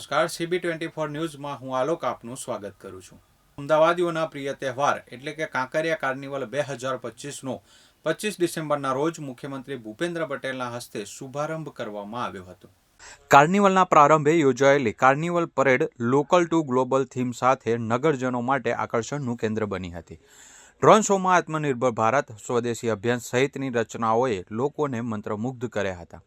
નમસ્કાર. CB twenty four ન્યૂઝમાં હું આલોક આપનું સ્વાગત કરું છું. અમદાવાદીઓના પ્રિય તહેવાર એટલે કે કાંકરિયા કાર્નિવલ બે હજાર પચીસનો પચીસ ડિસેમ્બરના રોજ મુખ્યમંત્રી ભૂપેન્દ્ર પટેલના હસ્તે શુભારંભ કરવામાં આવ્યો હતો. કાર્નિવલના પ્રારંભે યોજાયેલી carnival parade local to global theme સાથે નગરજનો માટે આકર્ષણનું કેન્દ્ર બની હતી. ડ્રોન શોમાં આત્મનિર્ભર ભારત સ્વદેશી અભિયાન સહિતની રચનાઓએ લોકોને મંત્રમુગ્ધ કર્યા હતા.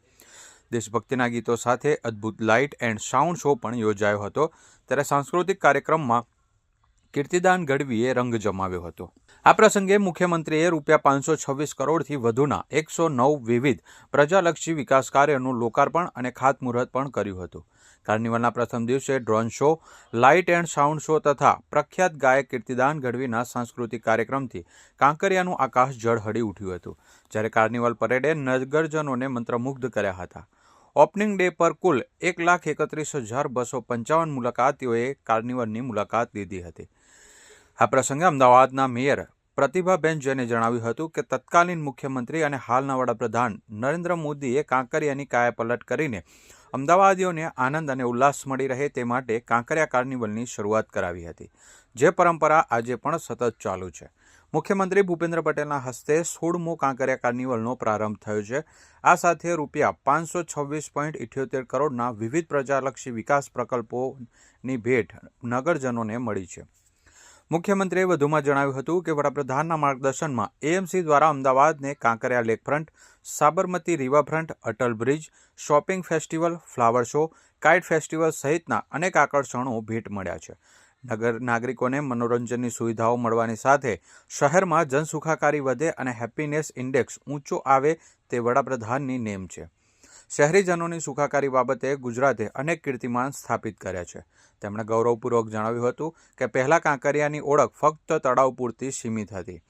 દેશભક્તિના ગીતો સાથે અદ્ભુત લાઇટ એન્ડ સાઉન્ડ શો પણ યોજાયો હતો. ત્યારે સાંસ્કૃતિક કાર્યક્રમમાં કીર્તિદાન ગઢવીએ રંગ જમાવ્યો હતો. આ પ્રસંગે મુખ્યમંત્રીએ રૂપિયા પાંચસો છવ્વીસ કરોડથી વધુના એકસો નવ વિવિધ પ્રજાલક્ષી વિકાસ કાર્યનું લોકાર્પણ અને ખાતમુહૂર્ત પણ કર્યું હતું. કાર્નિવલના પ્રથમ દિવસે drone show, light and sound show તથા પ્રખ્યાત ગાયક કીર્તિદાન ગઢવીના સાંસ્કૃતિક કાર્યક્રમથી કાંકરિયાનું આકાશ જળહળી ઉઠ્યું હતું, જ્યારે કાર્નિવલ પરેડે નગરજનોને મંત્રમુગ્ધ કર્યા હતા. ઓપનિંગ ડે પર કુલ એક લાખ એકત્રીસ હજાર બસો પંચાવન મુલાકાતીઓએ કાર્નિવલની મુલાકાત લીધી હતી. આ પ્રસંગે અમદાવાદના મેયર પ્રતિભાબેન જૈને જણાવ્યું હતું કે તત્કાલીન મુખ્યમંત્રી અને હાલના વડાપ્રધાન નરેન્દ્ર મોદીએ કાંકરિયાની કાયાપલટ કરીને અમદાવાદીઓને આનંદ અને ઉલ્લાસ મળી રહે તે માટે કાંકરિયા કાર્નિવલની શરૂઆત કરાવી હતી. જે પરંપરા આજે પણ સતત ચાલુ છે. મુખ્યમંત્રી ભૂપેન્દ્ર પટેલના હસ્તે સોળમો કાંકરિયા કાર્નિવલનો પ્રારંભ થયો છે. આ સાથે રૂપિયા પાંચસો છવ્વીસ પોઈન્ટ ઇઠ્યોતેર કરોડના વિવિધ પ્રજાલક્ષી વિકાસ પ્રકલ્પોની ભેટ નગરજનોને મળી છે. મુખ્યમંત્રીએ વધુમાં જણાવ્યું હતું કે વડાપ્રધાનના માર્ગદર્શનમાં એએમસી દ્વારા અમદાવાદને Kankaria lakefront, Sabarmati riverfront, Atal bridge, shopping festival, flower show, kite festival સહિતના અનેક આકર્ષણો ભેટ મળ્યા છે. નગર નાગરિકોને મનોરંજનની સુવિધાઓ મળવાની સાથે શહેરમાં જનસુખાકારી વધે અને હેપીનેસ ઇન્ડેક્સ ઊંચો આવે તે વડાપ્રધાનની નેમ છે. શહેરીજનોની સુખાકારી બાબતે ગુજરાતે અનેક કીર્તિમાન સ્થાપિત કર્યા છે. તેમણે ગૌરવપૂર્વક જણાવ્યું હતું કે પહેલાં કાંકરિયાની ઓળખ ફક્ત તળાવ પૂરતી સીમિત હતી.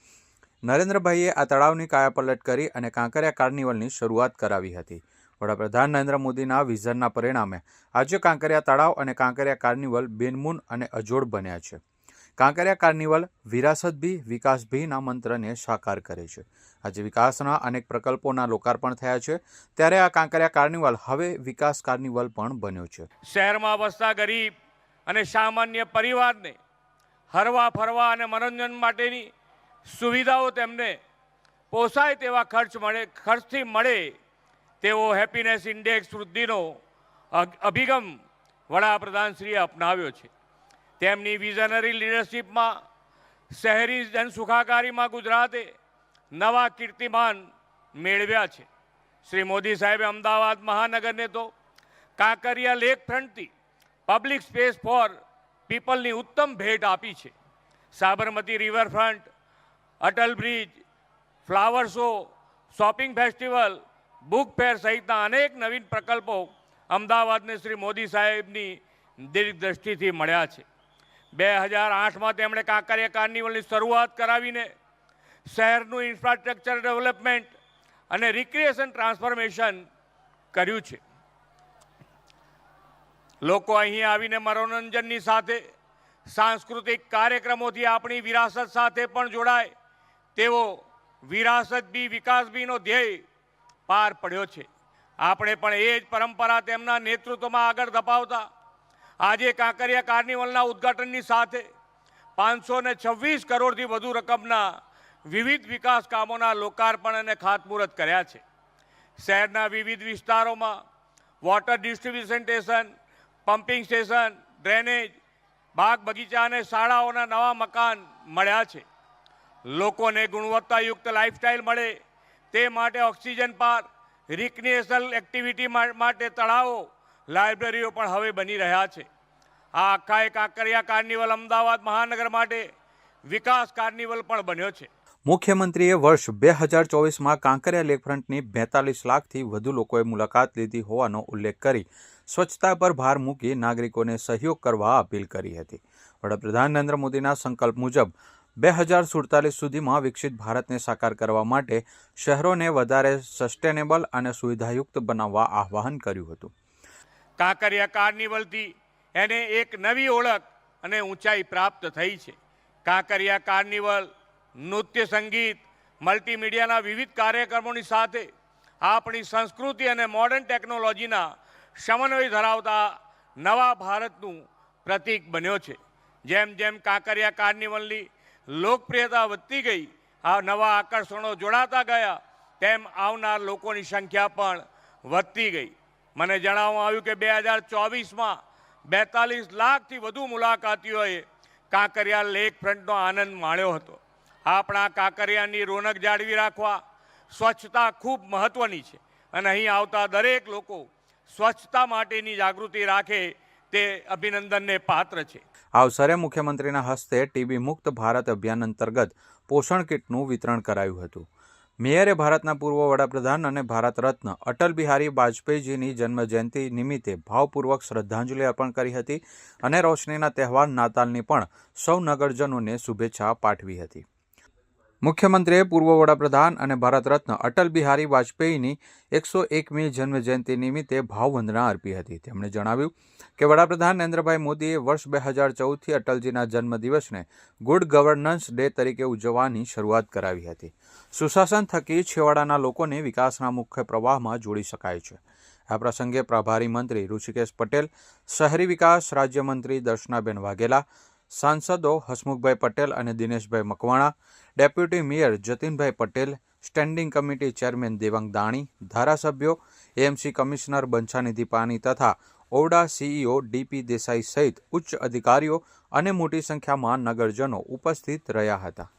નરેન્દ્રભાઈએ આ તળાવની કાયાપલટ કરી અને કાંકરિયા કાર્નિવલની શરૂઆત કરાવી હતી. વડાપ્રધાન નરેન્દ્ર મોદીના વિઝનના પરિણામે આજે કાંકરિયા તળાવ અને કાંકરિયા કાર્નિવલ બેનમૂન અને અજોડ બન્યા છે. કાંકરિયા કાર્નિવલ વિરાસત ભી, વિકાસ ભીના મંત્રને સાકાર કરે છે. આજે વિકાસના અનેક પ્રકલ્પોના લોકાર્પણ થયા છે. ત્યારે આ કાંકરિયા કાર્નિવલ હવે વિકાસ કાર્નિવલ પણ બન્યો છે. શહેરમાં વસતા ગરીબ અને સામાન્ય પરિવારને હરવા ફરવા અને મનોરંજન માટેની સુવિધાઓ તેમને પોસાય તેવા ખર્ચ મળે, ખર્ચથી મળે તેવો હેપીનેસ ઇન્ડેક્સ વૃદ્ધિનો અભિગમ વડાપ્રધાનશ્રીએ અપનાવ્યો છે. તેમની વિઝનરી લીડરશીપમાં શહેરી જનસુખાકારીમાં ગુજરાતે નવા કીર્તિમાન મેળવ્યા છે. શ્રી મોદી સાહેબે અમદાવાદ મહાનગરને તો કાંકરિયા લેક ફ્રન્ટથી પબ્લિક સ્પેસ ફોર પીપલની ઉત્તમ ભેટ આપી છે. Sabarmati riverfront Atal bridge flower show shopping festival book fair સહિતના અનેક નવીન પ્રકલ્પો અમદાવાદને શ્રી મોદી સાહેબની દીર્ઘદ્રષ્ટિથી મળ્યા છે. બે હજાર આઠમાં તેમણે કાંકરિયા કાર્નિવલની શરૂઆત કરાવીને શહેરનું ઇન્ફ્રાસ્ટ્રક્ચર ડેવલપમેન્ટ અને રિક્રિએશન ટ્રાન્સફોર્મેશન કર્યું છે. લોકો અહીં આવીને મનોરંજનની સાથે, સાંસ્કૃતિક કાર્યક્રમોથી આપણી વિરાસત સાથે પણ જોડાય, તેવો વિરાસત બી, વિકાસ બીનો ધ્યેય પાર પડ્યો છે. આપણે પણ એ જ પરંપરા તેમના નેતૃત્વમાં આગળ ધપાવતા આજે કાંકરિયા કાર્નિવલના ઉદ્ઘાટનની સાથે પાંચસો ને છવ્વીસ કરોડથી વધુ રકમના વિવિધ વિકાસ કામોના લોકાર્પણ અને ખાતમુહૂર્ત કર્યા છે. શહેરના વિવિધ વિસ્તારોમાં water distribution station pumping station drainage બાગ બગીચા અને શાળાઓના નવા મકાન મળ્યા છે. લોકોને ગુણવત્તાયુક્ત લાઇફસ્ટાઇલ મળે તે માટે ઓક્સિજન પાર્ક રિક્રિએશનલ એક્ટિવિટી માટે તળાવો લાઇબ્રેરીઓ પણ હવે બની રહ્યા છે. આ આખા એક આકરિયા કાર્નિવલ અમદાવાદ મહાનગર માટે વિકાસ કાર્નિવલ પણ બન્યો છે. મુખ્યમંત્રીએ વર્ષ બે હજાર ચોવીસમાં કાંકરિયા લેકફ્રન્ટની બેતાલીસ લાખથી વધુ લોકોએ મુલાકાત લીધી હોવાનો ઉલ્લેખ કરી સ્વચ્છતા પર ભાર મૂકી નાગરિકોને સહયોગ કરવા અપીલ કરી હતી. વડાપ્રધાન નરેન્દ્ર મોદીના સંકલ્પ મુજબ બે હજાર સુડતાલીસ સુધીમાં વિકસિત ભારતને સાકાર કરવા માટે શહેરોને વધારે સસ્ટેનેબલ અને સુવિધાયુક્ત બનાવવા આહ્વાન કર્યું હતું. કાંકરિયા કાર્નિવલથી એને એક નવી ઓળખ અને ઊંચાઈ પ્રાપ્ત થઈ છે. કાંકરિયા કાર્નિવલ, નૃત્ય સંગીત, મલ્ટીમીડિયાના વિવિધ કાર્યક્રમોની સાથે આપણી સંસ્કૃતિ અને મોડર્ન ટેકનોલોજીના સમન્વય ધરાવતા નવા ભારતનું પ્રતીક બન્યો છે. જેમ જેમ કાંકરિયા કાર્નિવલની લોકપ્રિયતા વધતી ગઈ, આ નવા આકર્ષણો જોડાતા ગયા, તેમ આવનાર લોકોની સંખ્યા પણ વધતી ગઈ. મને જણાવવામાં આવ્યું કે બે હજાર ચોવીસમાં બેતાલીસ લાખથી વધુ મુલાકાતીઓએ કાંકરિયા લેક ફ્રન્ટનો આનંદ માણ્યો હતો. આપણા કાંકરિયાની રોનક જાળવી રાખવા સ્વચ્છતા ખૂબ મહત્વની છે અને અહીં આવતા દરેક લોકો સ્વચ્છતા માટેની જાગૃતિ રાખે તે અભિનંદનને પાત્ર છે. આ અવસરે મુખ્યમંત્રીના હસ્તે ટીબી મુક્ત ભારત અભિયાન અંતર્ગત પોષણ કીટનું વિતરણ કરાયું હતું. મેયરે ભારતના પૂર્વ વડાપ્રધાન અને ભારત રત્ન અટલ બિહારી વાજપેયીજીની જન્મજયંતિ નિમિત્તે ભાવપૂર્વક શ્રદ્ધાંજલિ અર્પણ કરી હતી અને રોશનીના તહેવાર નાતાલની પણ સૌ નગરજનોને શુભેચ્છા પાઠવી હતી. મુખ્યમંત્રીએ પૂર્વ વડાપ્રધાન અને ભારત રત્ન અટલ બિહારી વાજપેયીની એકસો એકમી જન્મજયંતિ નિમિત્તે ભાવવંદના અર્પી હતી. તેમણે જણાવ્યું કે વડાપ્રધાન નરેન્દ્રભાઈ મોદીએ વર્ષ બે હજાર ચૌદથી અટલજીના જન્મદિવસને ગુડ ગવર્નન્સ ડે તરીકે ઉજવવાની શરૂઆત કરાવી હતી. સુશાસન થકી છેવાડાના લોકોને વિકાસના મુખ્ય પ્રવાહમાં જોડી શકાય છે. આ પ્રસંગે પ્રભારી મંત્રી ઋષિકેશ પટેલ, શહેરી વિકાસ રાજ્યમંત્રી દર્શનાબેન વાઘેલા સાંસદો હસમુખભાઈ પટેલ અને Dineshbhai Makwana, deputy mayor Jatinbhai Patel, standing committee chairman Devang Dani, ધારાસભ્યો, એએમસી કમિશનર બંછાનિધિ પાની તથા ઓરડા સીઈઓ ડીપી દેસાઈ સહિત ઉચ્ચ અધિકારીઓ અને મોટી સંખ્યામાં નગરજનો ઉપસ્થિત રહ્યા હતા.